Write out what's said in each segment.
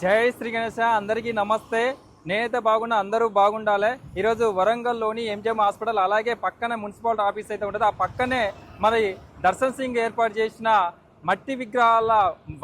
జై శ్రీ గణేశ అందరికీ నమస్తే. నేనైతే బాగున్నా అందరూ బాగుండాలి. ఈరోజు వరంగల్లోని ఎంజిఎం హాస్పిటల్ అలాగే పక్కనే మున్సిపాలిటీ ఆఫీస్ అయితే ఉంటుంది. ఆ పక్కనే మరి దర్శన్ సింగ్ ఏర్పాటు చేసిన మట్టి విగ్రహాల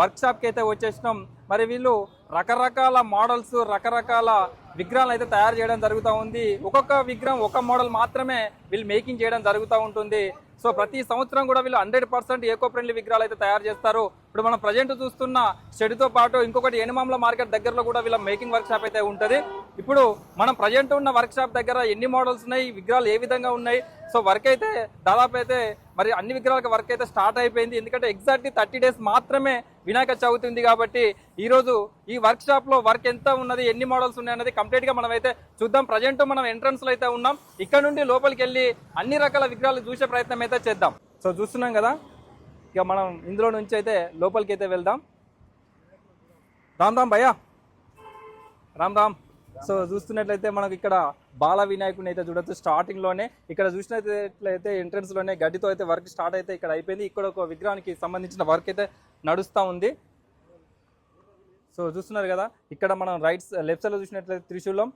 వర్క్షాప్కి అయితే వచ్చేసినాం. మరి వీళ్ళు రకరకాల మోడల్స్ రకరకాల విగ్రహాలు అయితే తయారు చేయడం జరుగుతూ ఉంది. ఒక్కొక్క విగ్రహం ఒక మోడల్ మాత్రమే వీళ్ళు మేకింగ్ చేయడం జరుగుతూ ఉంటుంది. సో ప్రతి సంవత్సరం కూడా వీళ్ళు హండ్రెడ్ పర్సెంట్ ఏకో ఫ్రెండ్లీ విగ్రహాలు అయితే తయారు చేస్తారు. ఇప్పుడు మనం ప్రజెంట్ చూస్తున్న షెడ్తో పాటు ఇంకొకటి ఎనిమాంల మార్కెట్ దగ్గరలో కూడా వీళ్ళ మేకింగ్ వర్క్ షాప్ అయితే ఉంటుంది. ఇప్పుడు మనం ప్రజెంట్ ఉన్న వర్క్ షాప్ దగ్గర ఎన్ని మోడల్స్ ఉన్నాయి విగ్రహాలు ఏ విధంగా ఉన్నాయి? సో వర్క్ అయితే దాదాపు అయితే మరి అన్ని విగ్రహాలకు వర్క్ అయితే స్టార్ట్ అయిపోయింది. ఎందుకంటే ఎగ్జాక్ట్లీ థర్టీ డేస్ మాత్రమే వినాయక చవితి ఉంది కాబట్టి ఈరోజు ఈ వర్క్ షాప్లో వర్క్ ఎంత ఉన్నది ఎన్ని మోడల్స్ ఉన్నాయి అనేది కంప్లీట్గా మనం అయితే చూద్దాం. ప్రజెంట్ మనం ఎంట్రన్స్లో అయితే ఉన్నాం. ఇక్కడ నుండి లోపలికి వెళ్ళి అన్ని రకాల విగ్రహాలు చూసే ప్రయత్నం అయితే చేద్దాం. సో చూస్తున్నాం కదా? ఇక మనం ఇందులో నుంచి అయితే లోపలికి అయితే వెళ్దాం. రామ్ రామ్ భయ్యా. రామ్ రామ్. సో చూస్తున్నట్లయితే మనకు ఇక్కడ బాల వినాయకుని అయితే చూడొచ్చు. స్టార్టింగ్లోనే ఇక్కడ చూసినట్లయితే ఎంట్రన్స్లోనే గడ్డితో అయితే వర్క్ స్టార్ట్ అయితే ఇక్కడ అయిపోయింది. ఇక్కడ ఒక విగ్రహానికి సంబంధించిన వర్క్ అయితే నడుస్తూ ఉంది. సో చూస్తున్నారు కదా ఇక్కడ మనం రైట్ లెఫ్ట్ సైడ్లో చూసినట్లయితే త్రిశూలం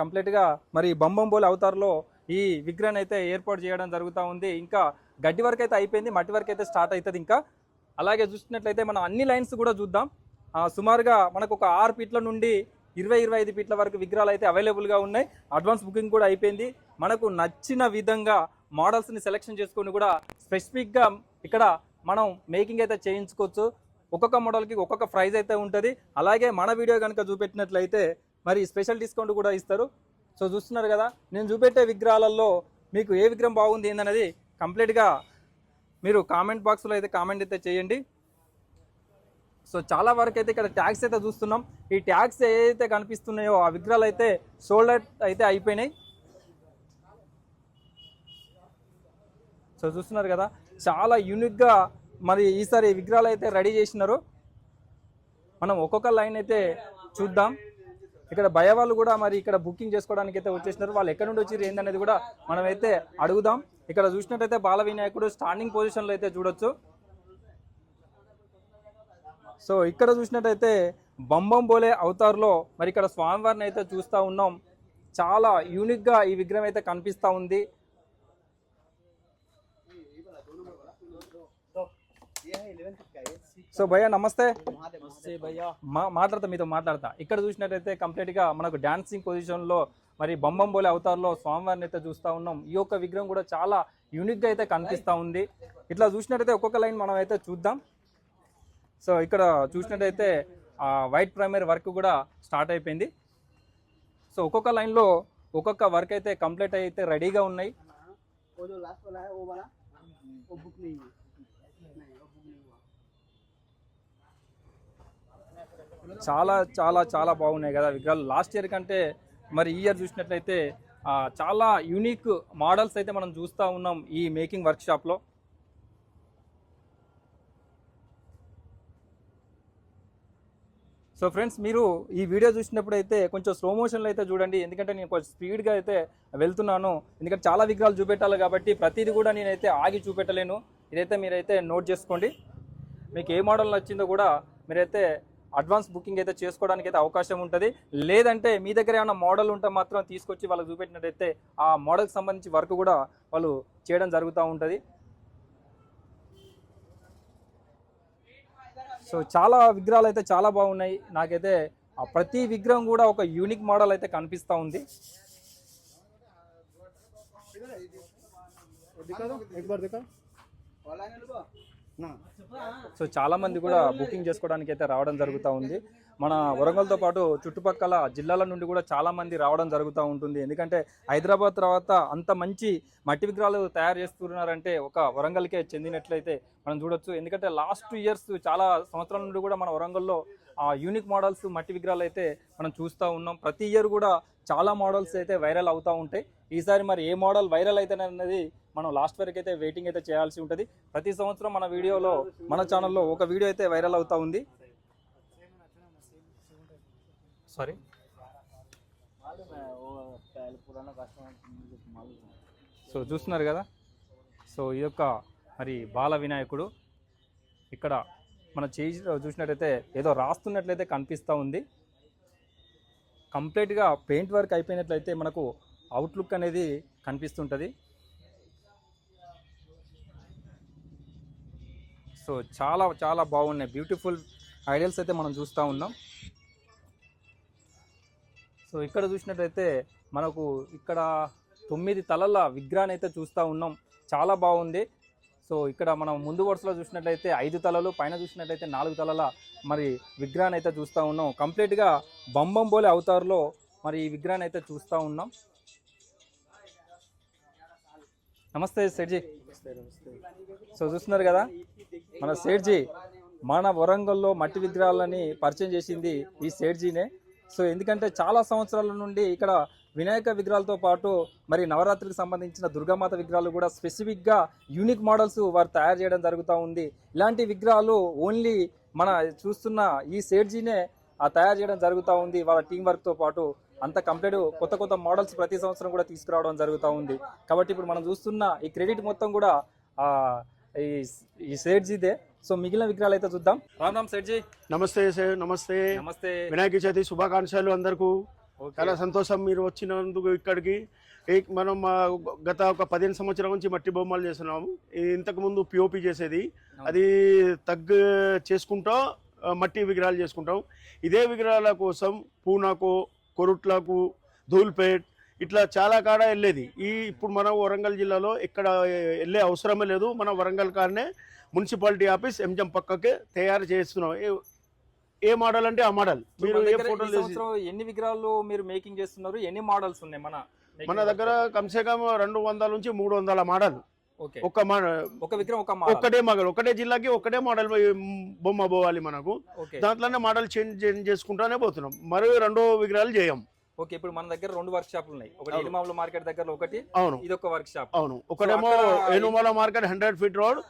కంప్లీట్గా మరి బొంబంబోలి అవతార్లో ఈ విగ్రహాన్ని అయితే ఏర్పాటు చేయడం జరుగుతూ ఉంది. ఇంకా గడ్డి వరకు అయితే అయిపోయింది మట్టి వరకు అయితే స్టార్ట్ అవుతుంది ఇంకా. అలాగే చూసినట్లయితే మనం అన్ని లైన్స్ కూడా చూద్దాం. సుమారుగా మనకు ఒక ఆరు ఫీట్ల నుండి ఇరవై ఇరవై ఐదు ఫీట్ల వరకు విగ్రహాలు అయితే అవైలబుల్గా ఉన్నాయి. అడ్వాన్స్ బుకింగ్ కూడా అయిపోయింది. మనకు నచ్చిన విధంగా మోడల్స్ని సెలెక్షన్ చేసుకొని కూడా స్పెసిఫిక్గా ఇక్కడ మనం మేకింగ్ అయితే చేయించుకోవచ్చు. ఒక్కొక్క మోడల్కి ఒక్కొక్క ప్రైస్ అయితే ఉంటుంది. అలాగే మన వీడియో కనుక చూపెట్టినట్లయితే మరి స్పెషల్ డిస్కౌంట్ కూడా ఇస్తారు. సో చూస్తున్నారు కదా నేను చూపెట్టే విగ్రహాలలో మీకు ఏ విగ్రహం బాగుంది ఏందనేది కంప్లీట్గా మీరు కామెంట్ బాక్స్లో అయితే కామెంట్ అయితే చేయండి. సో చాలా వరకు అయితే ఇక్కడ ట్యాక్స్ అయితే చూస్తున్నాం. ఈ ట్యాక్స్ ఏదైతే కనిపిస్తున్నాయో ఆ విగ్రహాలు అయితే సోల్డ్ అయితే అయిపోయినాయి. సో చూస్తున్నారు కదా చాలా యూనిక్గా మరి ఈసారి విగ్రహాలు అయితే రెడీ చేసినారు. మనం ఒక్కొక్క లైన్ అయితే చూద్దాం. ఇక్కడ భయ వాళ్ళు కూడా మరి ఇక్కడ బుకింగ్ చేసుకోవడానికి అయితే వచ్చేసినారు. వాళ్ళు ఎక్కడి నుండి వచ్చి ఏందనేది కూడా మనం అయితే అడుగుదాం. ఇక్కడ చూసినట్టయితే బాల వినాయకుడు స్టాండింగ్ పొజిషన్లో అయితే చూడొచ్చు. సో ఇక్కడ చూసినట్టయితే బంబం బోలే అవతార్లో మరి ఇక్కడ స్వామివారిని అయితే చూస్తూ ఉన్నాం. చాలా యూనిక్గా ఈ విగ్రహం అయితే కనిపిస్తూ ఉంది. సో భయ్య నమస్తే మా మాట్లాడతా మీతో మాట్లాడతా ఇక్కడ చూసినట్టయితే కంప్లీట్గా మనకు డాన్సింగ్ పొజిషన్లో మరి బొమ్మం బోలే అవతారంలో స్వామివారిని అయితే చూస్తా ఉన్నాం ఈ యొక్క విగ్రహం కూడా చాలా యూనిక్గా అయితే కనిపిస్తా ఉంది ఇట్లా చూసినట్టయితే ఒక్కొక్క లైన్ మనం అయితే చూద్దాం సో ఇక్కడ చూసినట్టయితే ఆ వైట్ ప్రైమరీ వర్క్ కూడా స్టార్ట్ అయిపోయింది సో ఒక్కొక్క లైన్లో ఒక్కొక్క వర్క్ అయితే కంప్లీట్ అయితే రెడీగా ఉన్నాయి చాలా చాలా చాలా బాగున్నాయి కదా విగ్రహాలు. లాస్ట్ ఇయర్ కంటే మరి ఈ ఇయర్ చూసినట్లయితే చాలా యూనిక్ మోడల్స్ అయితే మనం చూస్తూ ఉన్నాం ఈ మేకింగ్ వర్క్షాప్లో. సో ఫ్రెండ్స్ మీరు ఈ వీడియో చూసినప్పుడు అయితే కొంచెం స్లో మోషన్లో అయితే చూడండి. ఎందుకంటే నేను కొంచెం స్పీడ్గా అయితే వెళ్తున్నాను. ఎందుకంటే చాలా విగ్రహాలు చూపెట్టాలి కాబట్టి ప్రతిదీ కూడా నేనైతే ఆగి చూపెట్టలేను. ఇదైతే మీరైతే నోట్ చేసుకోండి. మీకు ఏ మోడల్ నచ్చిందో కూడా మీరైతే అడ్వాన్స్ బుకింగ్ అయితే చేసుకోవడానికి అయితే అవకాశం ఉంటుంది. లేదంటే మీ దగ్గర ఏమైనా మోడల్ ఉంటే మాత్రం తీసుకొచ్చి వాళ్ళకి చూపెట్టినట్టయితే ఆ మోడల్కి సంబంధించి వర్క్ కూడా వాళ్ళు చేయడం జరుగుతూ ఉంటుంది. సో చాలా విగ్రహాలు అయితే చాలా బాగున్నాయి. నాకైతే ఆ ప్రతి విగ్రహం కూడా ఒక యూనిక్ మోడల్ అయితే కనిపిస్తూ ఉంది. दिखा సో చాలామంది కూడా బుకింగ్ చేసుకోవడానికి అయితే రావడం జరుగుతూ ఉంది. మన వరంగల్తో పాటు చుట్టుపక్కల జిల్లాల నుండి కూడా చాలామంది రావడం జరుగుతూ ఉంటుంది. ఎందుకంటే హైదరాబాద్ తర్వాత అంత మంచి మట్టి విగ్రహాలు తయారు చేస్తున్నారంటే ఒక వరంగల్కే చెందినట్లయితే మనం చూడొచ్చు. ఎందుకంటే లాస్ట్ ఇయర్స్ చాలా సంవత్సరాల నుండి కూడా మన వరంగల్లో ఆ యూనిక్ మోడల్స్ మట్టి విగ్రహాలు అయితే మనం చూస్తూ ఉన్నాం. ప్రతి ఇయర్ కూడా చాలా మోడల్స్ అయితే వైరల్ అవుతూ ఉంటాయి. ఈసారి మరి ఏ మోడల్ వైరల్ అయితే అనేది మనం లాస్ట్ వరకు అయితే వెయిటింగ్ అయితే చేయాల్సి ఉంటుంది. ప్రతి సంవత్సరం మన వీడియోలో మన ఛానల్లో ఒక వీడియో అయితే వైరల్ అవుతూ ఉంది. సారీ సో చూస్తున్నారు కదా? సో ఈ యొక్క మరి బాల వినాయకుడు ఇక్కడ మన చేసి చూసినట్టయితే ఏదో రాస్తున్నట్లయితే కనిపిస్తూ ఉంది. కంప్లీట్గా పెయింట్ వర్క్ అయిపోయినట్లయితే మనకు అవుట్లుక్ అనేది కనిపిస్తుంటుంది. సో చాలా చాలా బాగున్నాయి. బ్యూటిఫుల్ ఐడియల్స్ అయితే మనం చూస్తూ ఉన్నాం. సో ఇక్కడ చూసినట్లయితే మనకు ఇక్కడ తొమ్మిది తలల విగ్రహాన్ని అయితే చూస్తూ ఉన్నాం. చాలా బాగుంది. సో ఇక్కడ మనం ముందు వరుసలో చూసినట్లయితే ఐదు తలలు పైన చూసినట్లయితే నాలుగు తలల మరి విగ్రహాన్ని అయితే చూస్తూ ఉన్నాం. కంప్లీట్గా బంబం బోలే అవతారులో మరి ఈ విగ్రహాన్ని అయితే చూస్తూ ఉన్నాం. నమస్తే సెడ్జీ సో చూస్తున్నారు కదా మన సేట్జీ మన వరంగల్లో మట్టి విగ్రహాలని పరిచయం చేసింది ఈ సేట్జీనే. సో ఎందుకంటే చాలా సంవత్సరాల నుండి ఇక్కడ వినాయక విగ్రహాలతో పాటు మరి నవరాత్రికి సంబంధించిన దుర్గామాత విగ్రహాలు కూడా స్పెసిఫిక్గా యూనిక్ మోడల్స్ వారు తయారు చేయడం జరుగుతూ ఉంది. ఇలాంటి విగ్రహాలు ఓన్లీ మన చూస్తున్న ఈ సేట్జీనే తయారు చేయడం జరుగుతూ ఉంది వాళ్ళ టీం వర్క్తో పాటు. అంత కంప్లీట్ కొత్త కొత్త మోడల్స్ ప్రతి సంవత్సరం కూడా తీసుకురావడం జరుగుతూ ఉంది. కాబట్టి ఇప్పుడు మనం చూస్తున్న ఈ క్రెడిట్ మొత్తం కూడా ఈ సేట్జీదే సో మిగిలిన విగ్రహాలు అయితే చూద్దాం. రామ్ రామ్ సేట్జీ నమస్తే సార్ నమస్తే. నమస్తే. వినాయక చవితి శుభాకాంక్షలు అందరికీ. చాలా సంతోషం మీరు వచ్చినందుకు ఇక్కడికి. మనం గత ఒక పదిహేను సంవత్సరాల నుంచి మట్టి బొమ్మలు చేస్తున్నాము. ఇంతకు ముందు పిఓపి చేసేది. అది తగ్గు చేసుకుంటా మట్టి విగ్రహాలు చేసుకుంటాం. ఇదే విగ్రహాల కోసం పూనాకు కొరుట్లకు ధూల్పేట్ ఇట్లా చాలా కాడ వెళ్ళేది. ఈ ఇప్పుడు మన వరంగల్ జిల్లాలో ఇక్కడ వెళ్ళే అవసరమే లేదు. మన వరంగల్ కాడనే మున్సిపాలిటీ ఆఫీస్ ఎంజం పక్కకే తయారు చేస్తున్నాం. ఏ- మోడల్ అంటే ఆ మోడల్ మీరు ఏ ఫోటోలు ఎన్ని విగ్రహాలు మీరు మేకింగ్ చేస్తున్నారు? ఎన్ని మోడల్స్ ఉన్నాయి మన మన దగ్గర కమ్సే కమ్ రెండు వందల నుంచి మూడు వందల మోడల్ ఒక ఒక విగ్రహం ఒక మోడల్ ఒక్కటే మోడల్ ఒకటే జిల్లాకి ఒకటే మోడల్ బొమ్మ పోవాలి మనకు. దాంట్లోనే మోడల్ చేంజ్ చేంజ్ చేసుకుంటానే పోతున్నాం. మరి రెండో విగ్రహాలు చేయం. ఓకే ఇప్పుడు మన దగ్గర రెండు వర్క్ షాపులు ఉన్నాయి. ఒకటి. ఎలిమాముల మార్కెట్ దగ్గర ఒకటి అవును. ఇది ఒక వర్క్ షాప్ అవును ఒకటేమో Enumala market hundred feet road.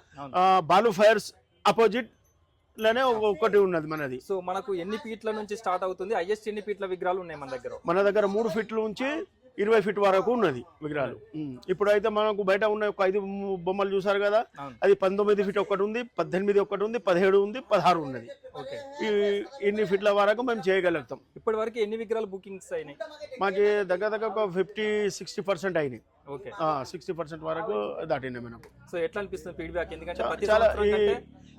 Balu fires అపోజిట్లోనే ఒక- ఒకటి ఉన్నది మనది. సో మనకు ఎన్ని ఫీట్ల నుంచి స్టార్ట్ అవుతుంది? హైయెస్ట్ ఎన్ని ఫీట్ల విగ్రహాలు ఉన్నాయి మన దగ్గర? మన దగ్గర మూడు ఫీట్ల నుంచి ఇరవై ఫీట్ వరకు ఉన్నది విగ్రహాలు. ఉమ్. ఇప్పుడైతే మనకు బయట ఉన్న ఒక ఐదు బొమ్మలు చూసారు కదా అది పంతొమ్మిది ఫీట్ ఒకటి ఉంది పద్దెనిమిది ఒకటి ఉంది పదిహేడు ఉంది పదహారు ఉన్నది. ఇన్ని ఫీట్ల వరకు మేము చేయగలుగుతాం. ఇప్పటి వరకు ఎన్ని విగ్రహాలు బుకింగ్స్ అయినాయి? మాకు దగ్గర దగ్గర ఒక ఫిఫ్టీ సిక్స్టీ పర్సెంట్ అయినాయి. ఓకే. సిక్స్టీ పర్సెంట్ వరకు దాటినాయి మనకు సో ఎట్లా అనిపిస్తుంది ఫీడ్బ్యాక్? ఎందుకంటే చాలా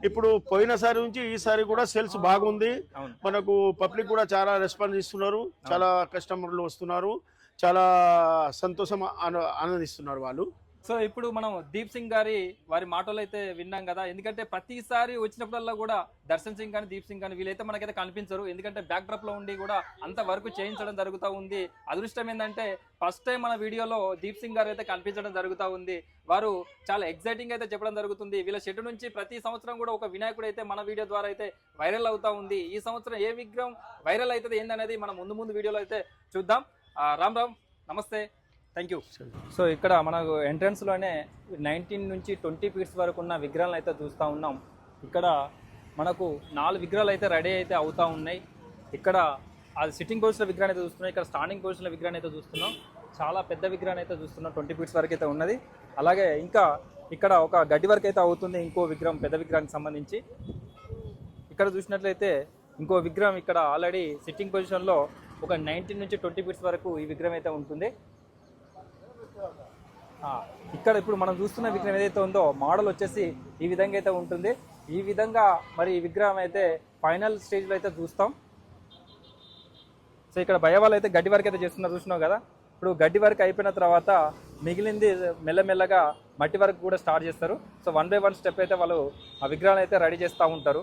ఇప్పుడు పోయినసారి నుంచి ఈసారి కూడా సేల్స్ బాగుంది. మనకు పబ్లిక్ కూడా చాలా రెస్పాన్స్ ఇస్తున్నారు. చాలా కస్టమర్లు వస్తున్నారు. చాలా సంతోషం ఆనందిస్తున్నారు వాళ్ళు. సో ఇప్పుడు మనం దీప్ సింగ్ గారి వారి మాటలు అయితే విన్నాం కదా. ఎందుకంటే ప్రతిసారి వచ్చినప్పుడల్లా కూడా దర్శన్ సింగ్ కానీ దీప్ సింగ్ కానీ వీళ్ళైతే మనకైతే కనిపించరు. ఎందుకంటే బ్యాక్ డ్రాప్లో ఉండి కూడా అంత వరకు చేయించడం జరుగుతూ ఉంది. అదృష్టం ఏంటంటే ఫస్ట్ టైం మన వీడియోలో దీప్ సింగ్ గారు అయితే కనిపించడం జరుగుతూ ఉంది. వారు చాలా ఎగ్జైటింగ్ అయితే చెప్పడం జరుగుతుంది. వీళ్ళ షెడ్ నుంచి ప్రతి సంవత్సరం కూడా ఒక వినాయకుడు అయితే మన వీడియో ద్వారా అయితే వైరల్ అవుతా ఉంది. ఈ సంవత్సరం ఏ విగ్రహం వైరల్ అవుతుంది ఏందనేది మనం ముందు ముందు వీడియోలో అయితే చూద్దాం. రామ్ రామ్ నమస్తే. థ్యాంక్ యూ సో ఇక్కడ మనకు ఎంట్రన్స్లోనే నైన్టీన్ నుంచి ట్వంటీ ఫీట్స్ వరకు ఉన్న విగ్రహాలను అయితే చూస్తూ ఉన్నాం. ఇక్కడ మనకు నాలుగు విగ్రహాలు అయితే రెడీ అయితే అవుతూ ఉన్నాయి. ఇక్కడ అది సిట్టింగ్ పొజిషన్ విగ్రహాన్ని అయితే చూస్తున్నాం. ఇక్కడ స్టాండింగ్ పొజిషన్ విగ్రహాన్ని అయితే చూస్తున్నాం. చాలా పెద్ద విగ్రహాన్ని అయితే చూస్తున్నాం. ట్వంటీ ఫీట్స్ వరకు అయితే ఉన్నది. అలాగే ఇంకా ఇక్కడ ఒక గడ్డి వరకు అయితే అవుతుంది ఇంకో విగ్రహం పెద్ద విగ్రహానికి సంబంధించి. ఇక్కడ చూసినట్లయితే ఇంకో విగ్రహం ఇక్కడ ఆల్రెడీ సిట్టింగ్ పొజిషన్లో ఒక నైన్టీన్ నుంచి ట్వంటీ ఫీట్స్ వరకు ఈ విగ్రహం అయితే ఉంటుంది. ఇక్కడ ఇప్పుడు మనం చూస్తున్న విగ్రహం ఏదైతే ఉందో మోడల్ వచ్చేసి ఈ విధంగా అయితే ఉంటుంది. ఈ విధంగా మరి ఈ విగ్రహం అయితే ఫైనల్ స్టేజ్లో అయితే చూస్తాం. సో ఇక్కడ భయవాళ్ళు అయితే గడ్డి వరకు అయితే చేస్తున్నారు చూసినావు కదా? ఇప్పుడు గడ్డి వరకు అయిపోయిన తర్వాత మిగిలింది మెల్లమెల్లగా మట్టి వరకు కూడా స్టార్ట్ చేస్తారు. So one by one step అయితే వాళ్ళు ఆ విగ్రహాన్ని అయితే రెడీ చేస్తూ ఉంటారు.